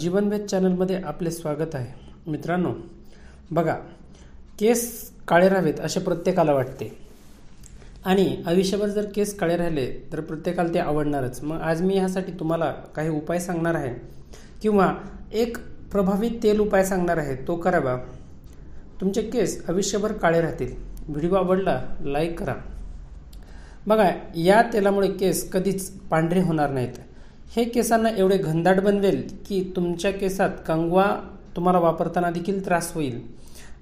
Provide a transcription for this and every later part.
जीवनभेद चॅनलमध्ये आपले स्वागत आहे. मित्रांनो बघा केस काळे राहावेत असे प्रत्येकाला वाटते. आणि आयुष्यभर जर केस काळे राहिले तर प्रत्येकाला ते आवडणारच. मग आज मी ह्यासाठी तुम्हाला काही उपाय सांगणार आहे. किंवा एक प्रभावी तेल उपाय सांगणार आहे. तो करावा तुमचे केस आयुष्यभर काळे राहतील. व्हिडिओ आवडला लाईक करा. बघा या तेलामुळे केस कधीच पांढरे होणार नाहीत. हे केसांना एवढे घनदाट बनवेल की तुमच्या केसात कंगवा तुम्हाला वापरताना देखील त्रास होईल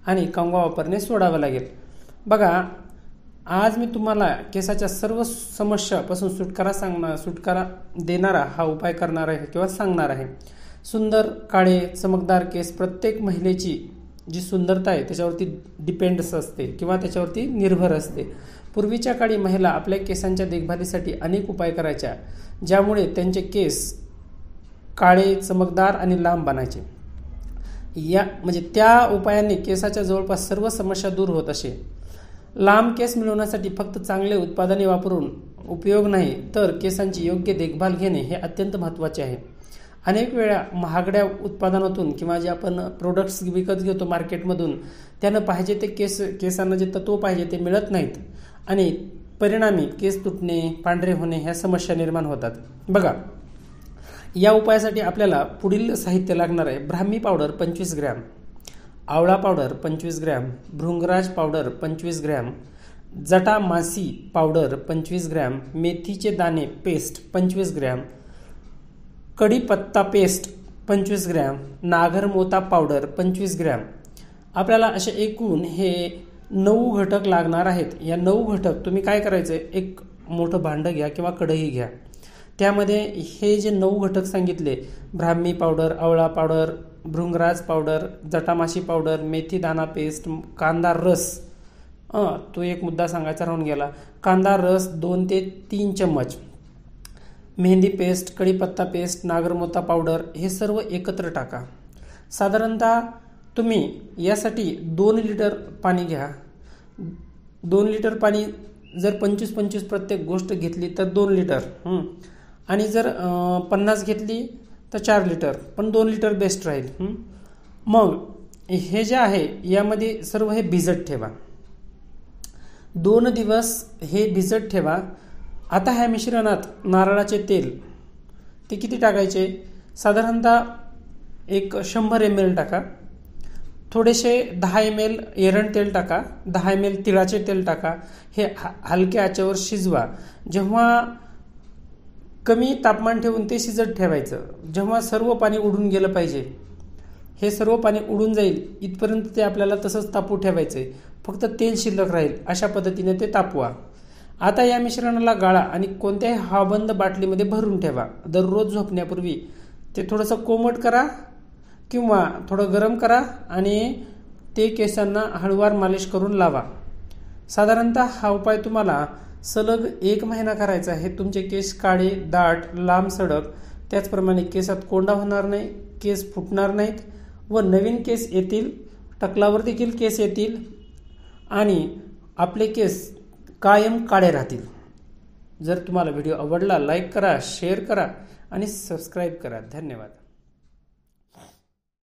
आणि कंगवा वापरणे सोडावं लागेल. बघा आज मी तुम्हाला केसाच्या सर्व समस्यापासून सुटकारा सांगणार सुटकारा देणारा हा उपाय करणार आहे किंवा सांगणार आहे. सुंदर काळे चमकदार केस प्रत्येक महिलेची जी सुंदरता आहे त्याच्यावरती डिपेंड्स असते किंवा त्याच्यावरती निर्भर असते. पूर्वीच्या काळी महिला आपल्या केसांच्या देखभालीसाठी अनेक उपाय करायच्या ज्यामुळे त्यांचे केस काळे चमकदार आणि लांब बनायचे. या म्हणजे त्या उपायाने केसाच्या जवळपास सर्व समस्या दूर होत असे. लांब केस मिळवण्यासाठी फक्त चांगले उत्पादने वापरून उपयोग नाही तर केसांची योग्य देखभाल घेणे हे अत्यंत महत्त्वाचे आहे. अनेक वेळा महागड्या उत्पादनातून किंवा जे आपण प्रोडक्ट्स विकत घेतो मार्केटमधून त्यानं पाहिजे ते केस केसांना जे तत्व पाहिजे ते मिळत नाहीत. आणि परिणामी केस तुटणे पांढरे होणे ह्या समस्या निर्माण होतात. बघा या उपायासाठी आपल्याला पुढील साहित्य लागणार आहे ब्राह्मी पावडर पंचवीस ग्रॅम आवळा पावडर पंचवीस ग्रॅम भृंगराज पावडर पंचवीस ग्रॅम जटा मासी पावडर पंचवीस ग्रॅम मेथीचे दाणे पेस्ट पंचवीस ग्रॅम कढीपत्ता पेस्ट पंचवीस ग्रॅम नागरमोता पावडर पंचवीस ग्रॅम. आपल्याला असे एकूण हे नऊ घटक लागणार आहेत. या नऊ घटक तुम्ही काय करायचं? एक मोठं भांडं घ्या किंवा कढई घ्या. त्यामध्ये हे जे नऊ घटक सांगितले ब्राह्मी पावडर आवळा पावडर भृंगराज पावडर जटामाशी पावडर मेथी दाना पेस्ट कांदा रस. तो एक मुद्दा सांगायचा राहून गेला. कांदा रस दोन ते तीन चम्मच. मेहंदी पेस्ट कढीपत्ता पेस्ट नागरमोता पावडर हे सर्व एकत्र टाका. साधारणतः तुम्ही यासाठी दोन लिटर पाणी घ्या. दोन लिटर पाणी जर पंचवीस पंचवीस प्रत्येक गोष्ट घेतली तर दोन लिटर. आणि जर पन्नास घेतली तर चार लिटर. पण दोन लिटर बेस्ट राहील. मग हे जे आहे यामध्ये सर्व हे भिजत ठेवा. दोन दिवस हे भिजत ठेवा. आता ह्या मिश्रणात नारळाचे तेल ते किती टाकायचे? साधारणतः एक शंभर एम एल टाका. थोडेसे दहा एम एल एरण तेल टाका. दहा एम एल तिळाचे तेल टाका. हे हलक्या आचेवर शिजवा. जेव्हा कमी तापमान ठेवून ते शिजत ठेवायचं. जेव्हा सर्व पाणी उडून गेलं पाहिजे हे सर्व पाणी उडून जाईल. इथपर्यंत ते आपल्याला तसंच तापू ठेवायचं आहे फक्त तेल शिल्लक राहील. अशा पद्धतीने ते तापवा. आता या मिश्रणाला गाळा आणि कोणत्याही हवाबंद बाटलीमध्ये भरून ठेवा. दररोज झोपण्यापूर्वी ते थोडंसं कोमट करा किंवा थोडं गरम करा आणि ते केसांना हळूवार मालिश करून लावा. साधारणतः हा उपाय तुम्हाला सलग एक महिना करायचा आहे. तुमचे केस काळे दाट लांब सडक त्याचप्रमाणे केसात कोंडा होणार नाही केस फुटणार नाहीत व नवीन केस येतील टकलावर देखील केस येतील आणि आपले केस कायम काळे राहतील. जर तुम्हाला व्हिडिओ आवडला लाईक करा शेअर करा आणि सबस्क्राईब करा. धन्यवाद.